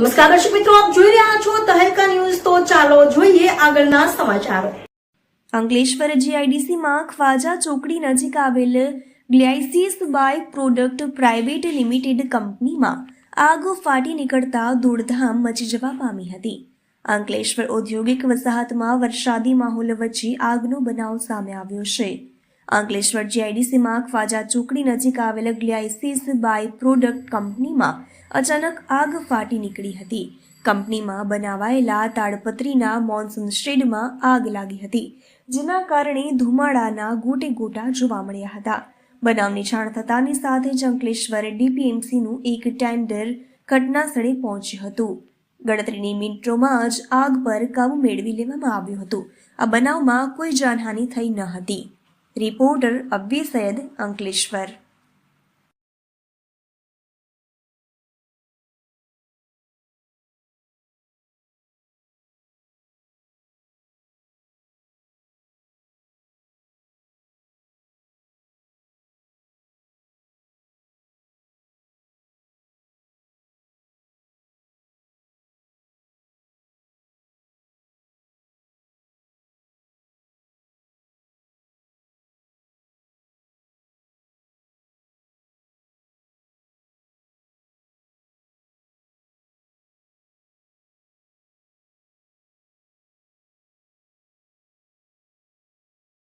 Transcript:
નમસ્કાર દર્શક મિત્રો, આપ જોઈ રહ્યા છો તહેલકા ન્યૂઝ. તો ચાલો જોઈએ આગળના સમાચારો. અંકલેશ્વર જીઆઈડીસીમાં ખ્વાજા ચોકડી નજીક આવેલ ગ્લાયસીસ બાય પ્રોડક્ટ પ્રાઇવેટ લિમિટેડ કંપનીમાં આગ ફાટી નીકળતા દોડધામ મચી જવા પામી હતી. અંકલેશ્વર ઔદ્યોગિક વસાહતમાં વરસાદી માહોલ વચ્ચે આગનો બનાવ સામે આવ્યો છે. અંકલેશ્વર જીઆઈડીસીમાં ખ્વાજા ચોકડી નજીક આવેલ ગ્લાયસીસ બાય પ્રોડક્ટ કંપનીમાં અચાનક આગ ફાટી નીકળી હતી. કંપનીમાં બનાવાયેલા તાડપત્રીના મોન્સૂન શેડમાં આગ લાગી હતી, જેના કારણે ધુમાડાના ગોટે ગોટા જોવા મળ્યા હતા. બનાવની જાણ થતાની સાથે જ અંકલેશ્વર ડીપીએમસીનું એક ટેન્ડર ઘટનાસ્થળે પહોંચ્યું હતું. ગણતરીની મિનિટોમાં જ આગ પર કાબુ મેળવી લેવામાં આવ્યું હતું. આ બનાવમાં કોઈ જાનહાનિ થઈ ન હતી. રિપોર્ટર અબ્બી સૈયદ અંકલેશ્વર.